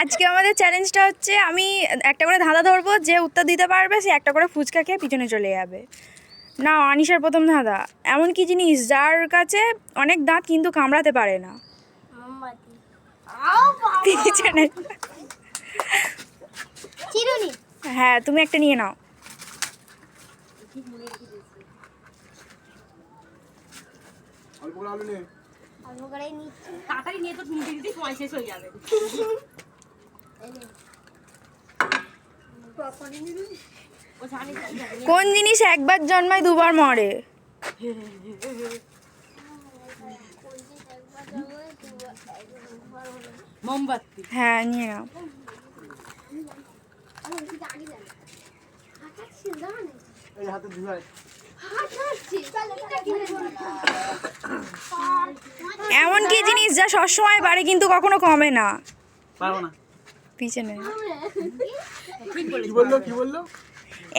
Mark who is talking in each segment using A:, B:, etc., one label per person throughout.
A: আজকে আমাদের চ্যালেঞ্জটা হচ্ছে আমি একটা করে ধাঁধা ধরবো যে উত্তর দিতে পারবে সে একটা করে ফুচকা খেয়ে পিছনে চলে যাবে। না আনিশার প্রথম ধাঁধা। এমন কি জিনিস যার কাছে অনেক দাঁত কিন্তু কামড়াতে পারে না। পিছনে। হ্যাঁ তুমি একটা নিয়ে নাও।
B: অল্প করে আলু
C: অল্প করে নিচ্ছি।
D: তাড়াতাড়ি নিয়ে তো নিতে দিতে সময় শেষ হয়ে যাবে। ও জানে জানে, জানে।
A: কোন জিনিস একবার জন্মায় দুবার মরে?
D: মোমবাতি।
A: হ্যাঁ নিয়ে নাও।
B: এই হাতে
A: এমন কি জিনিস যা সবসময় বাড়ে কিন্তু কখনো কমে না। পিছনে
D: ঠিক বলে
B: কি বলল কি বলল?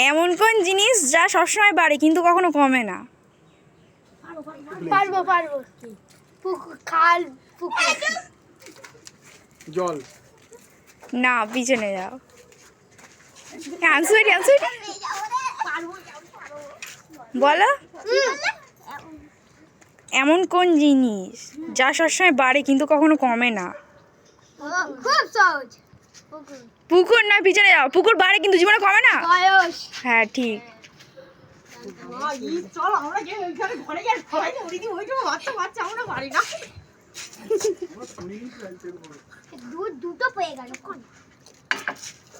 A: এমন কোন জিনিস যা সবসময় বাড়ে কিন্তু কখনো কমে না।
C: পারব পারব। পুকুর খাল পুকুর।
B: জল।
A: না পিছনে যাও। অ্যান্সার অ্যান্সার বলো। এমন কোন জিনিস যা সবসময় বাড়ে কিন্তু কখনো কমে না?
C: খুব সহজ। পুকুর
A: না পিছনে যাও। পুকুর বাড়ে কিন্তু জীবনে কমে না? হ্যাঁ ঠিক।
C: দুটো পেয়ে গেল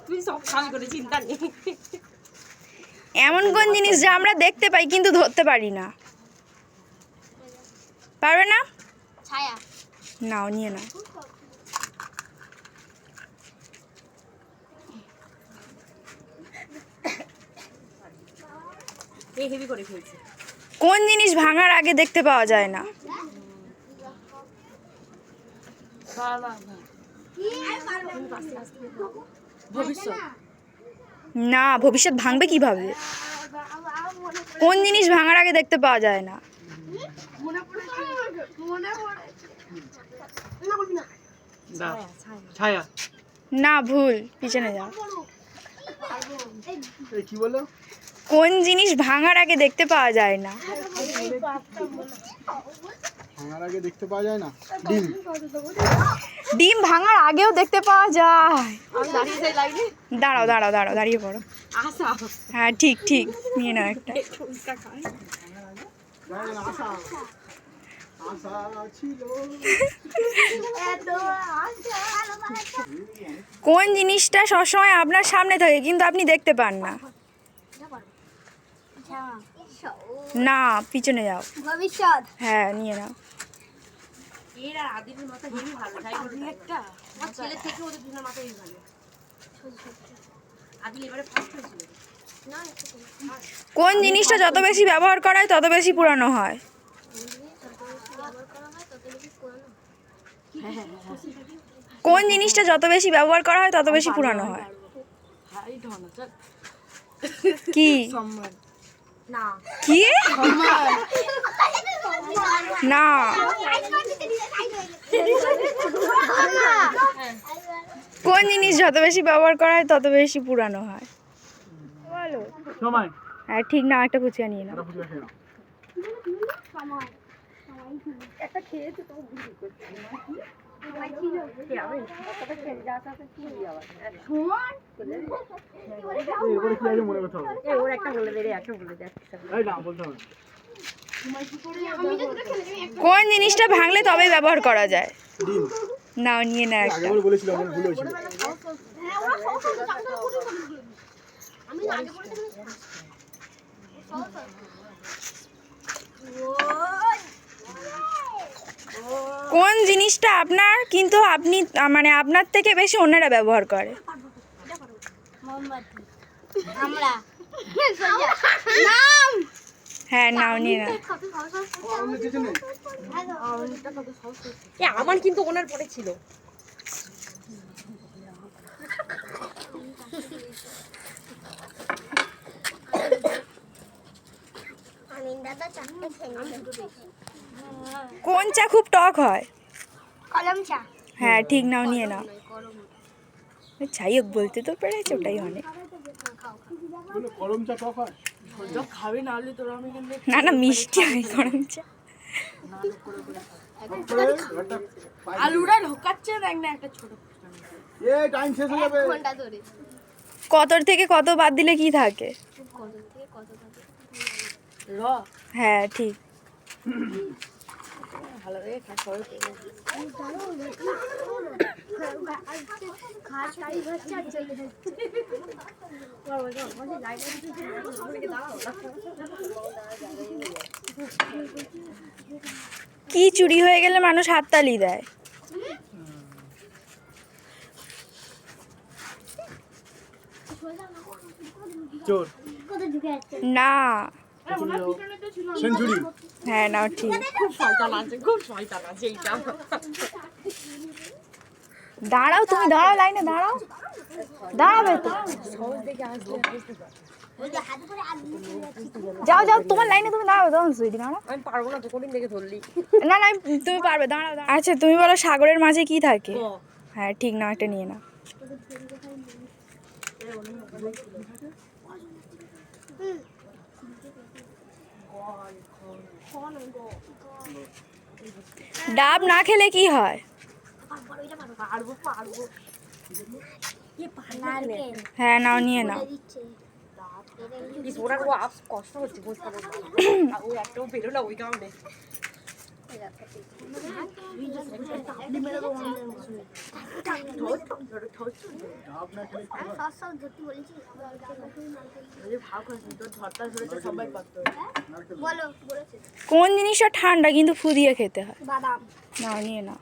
D: তুই সব কাজ করে চিন্তা নেই।
A: এমন কোন জিনিস যা আমরা দেখতে পাই কিন্তু ধরতে পারি না। পারবে না?
C: ছায়া।
A: নাও নিয়ে নাও
D: এই হেভি করে ফেলছে
A: কোন জিনিস ভাঙার আগে দেখতে পাওয়া যায় না।
D: ভবিষ্যৎ।
A: না ভবিষ্যৎ ভাঙবে কীভাবে? কোন জিনিস ভাঙার আগে দেখতে পাওয়া যায় না। না ভুল পিছনে যাও।
B: কি বলল?
A: কোন জিনিস ভাঙার আগে দেখতে পাওয়া যায় না।
B: ভাঙার আগে দেখতে পাওয়া যায় না? ডিম।
A: ডিম ভাঙার আগেও দেখতে পাওয়া যায়। দাঁড়াও দাঁড়াও দাঁড়াও দাঁড়িয়ে পড়ো। হ্যাঁ ঠিক ঠিক নিয়ে নাও একটা।
D: ফুচকা খাই।
B: জানা না, আশা আশা ছিল
A: কোন জিনিসটা সবসময় আপনার সামনে থাকে কিন্তু আপনি দেখতে পান না? না পিছনে যাও।
C: ভবিষ্যৎ?
A: হ্যাঁ নিয়ে নাও।
D: এর আর আদিমের মাথা হেভি ভালো তাই একটা? আমার ছেলে থেকে ওদের দুজনের মাথা হেভি ভালো। আদিল এবারে ফার্স্ট হয়েছিল।
A: কোন জিনিসটা যত বেশি ব্যবহার করা হয় তত বেশি পুরানো হয়? কোন জিনিসটা যত বেশি ব্যবহার করা হয় তত বেশি পুরানো হয়? কি?
D: সম্মান।
A: কি? না। কোন জিনিস যত বেশি ব্যবহার করা হয় তত বেশি পুরানো হয়। বলো।
B: সময়।
A: হ্যাঁ ঠিক না একটা ফুচকা নিয়ে নাও।
B: একটা ফুচকা খেয়ে মনে না
A: কোন জিনিসটা ভাঙলে তবে ব্যবহার করা যায় নাও নিয়ে না একটা
B: আগে আমার ভুল হয়েছিল
A: কোন জিনিসটা আপনার কিন্তু আপনি মানে আপনার থেকে বেশি অন্যরা ব্যবহার করে? হ্যাঁ নাও নিয়ে না
D: আমার কিন্তু ওনার পরে ছিল।
C: আমি দাদা চারটে খেয়ে
A: কোন চা খুব টক হয়?
C: কলম চা।
A: হ্যাঁ ঠিক নাও নিয়ে নাও। যাই হোক বলতে তো পেরেছে ওটাই অনেক।
B: বলে গরম চা টক হয়?
D: না
A: না না মিষ্টি হয় গরম চা।
D: আলুটা ঢোকাচ্ছে দেখ না একটা ছোট
B: এ টাইম শেষ হয়ে যাবে।
C: ঘণ্টা ধরে।
A: কতর থেকে কত বাদ দিলে কি থাকে?
C: কত থেকে কত কত
D: র।
A: হ্যাঁ ঠিক।
D: ভালো
A: কি চুরি হয়ে গেলে মানুষ হাততালি দেয়? না।
B: সেঞ্চুরি।
A: হ্যাঁ নাও ঠিক।
D: খুব শয়তান আছে খুব শয়তান আছে এইটা।
A: দাঁড়াও তুমি দাঁড়াও লাইনে দাঁড়াও। দাঁড়াবে তো। যাও যাও তোমার লাইনে তুমি দাঁড়াবে তখন দাঁড়াও।
D: আমি পারব না তো কোনদিন দেখে ধরলি।
A: না না তুমি পারবে দাঁড়াও দাঁড়াও। আচ্ছা তুমি বলো সাগরের মাঝে কি থাকে? হ্যাঁ ঠিক না একটা নিয়ে নাও। ডাব না খেলে কি হয়? হ্যাঁ নাও নিয়ে নাও।
D: কষ্ট হচ্ছে
A: কোন জিনিসটা ঠান্ডা কিন্তু ফু দিয়ে খেতে হয়? না নিয়ে না নাও।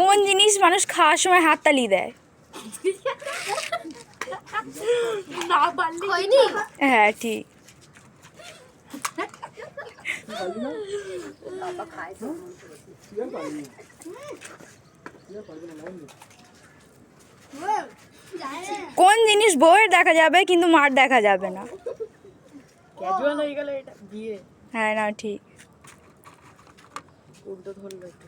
A: কোন জিনিস মানুষ খাওয়ার সময় হাততালি দেয়? হ্যাঁ ঠিক। কোন জিনিস বউয়ের দেখা যাবে কিন্তু মার দেখা যাবে না।
D: হ্যাঁ
A: না ঠিক।
D: উল্টো ধরলো একটু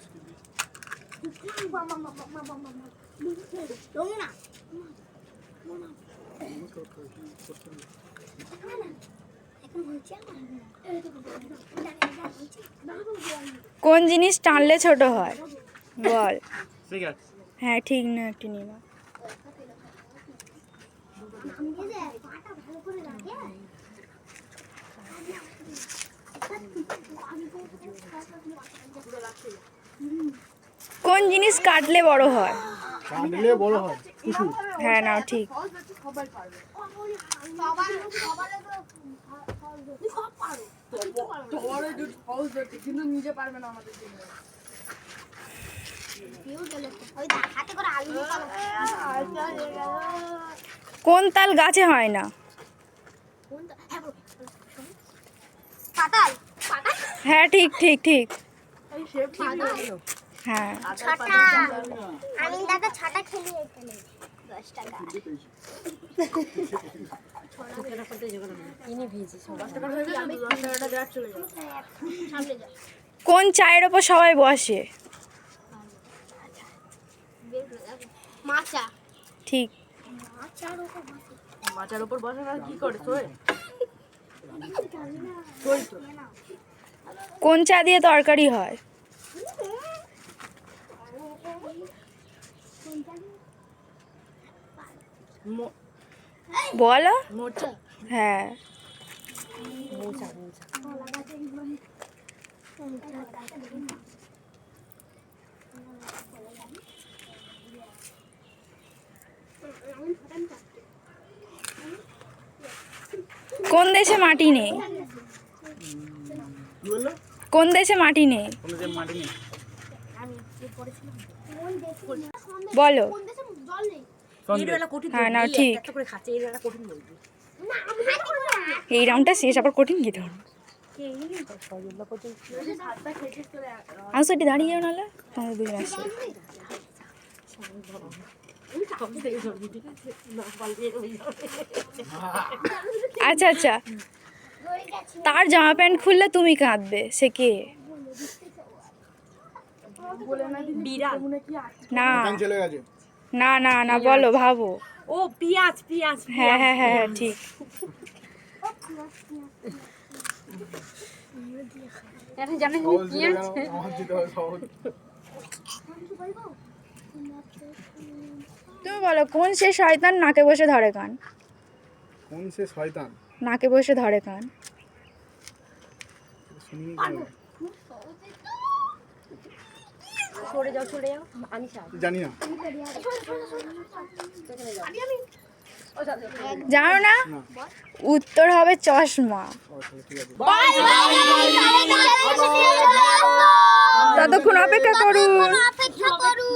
A: কোন জিনিস টানলে ছোট হয়? বল। হ্যাঁ ঠিক না একটু নিয়ে নাও।
C: ভালো করে রাখে
A: কোন জিনিস কাটলে বড় হয়?
B: কাটলে বড় হয় কুসু
A: হ্যাঁ না ঠিক। কোন তাল গাছে হয় না?
C: হ্যাঁ,
A: হ্যাঁ ঠিক ঠিক ঠিক। হ্যাঁ।
C: ছটা। আমি দাদা ছটা খেলি এখানে। দশ টাকা।
D: কিনে ভিজে সবার টাকা হয়ে গেছে আমি দশ টাকাটা দেওয়ার চলে যাব
C: সামনে যা
A: কোন চায়ের ওপর সবাই বসে?
C: মাচা।
A: ঠিক।
C: মাচার উপর বসে।
D: না কি করে তোর
A: কোন চা দিয়ে তরকারি হয়? বলো?
D: মোচা।
A: হ্যাঁ।
D: মোচা মোচা।
A: কোন দেশে মাটি নেই?
B: কি বলল
A: কোন দেশে মাটি নেই?
B: কোনো যে মাটি নেই?
A: বলো।
C: কোন দেশে জল নেই?
D: এর বেলা কঠিন
A: হ্যাঁ, না, ঠিক। এই রাউন্ডটা শেষ আবার কঠিন কি ধরুন আমি সেটি দাঁড়িয়ে যাও নাহলে তোমাদের দুজন আসছে
C: আচ্ছা আচ্ছা। তার জামা প্যান্ট খুললে তুমি কাঁদবে সে কে? না। না না না বলো ভাবো।
D: ও পিয়াজ পিয়াজ
C: হ্যাঁ হ্যাঁ হ্যাঁ হ্যাঁ ঠিক। তুমি বলো কোন সে শয়তান নাকে বসে ধরে কান?
B: কোন সে শয়তান?
C: নাকে বসে ধরে কান।
D: সরে যাও সরে যাও। আনিশা
B: জানি না।
C: জানো না?
B: না।
C: উত্তর হবে চশমা। ততক্ষণ অপেক্ষা করুন।
E: অপেক্ষা করুন।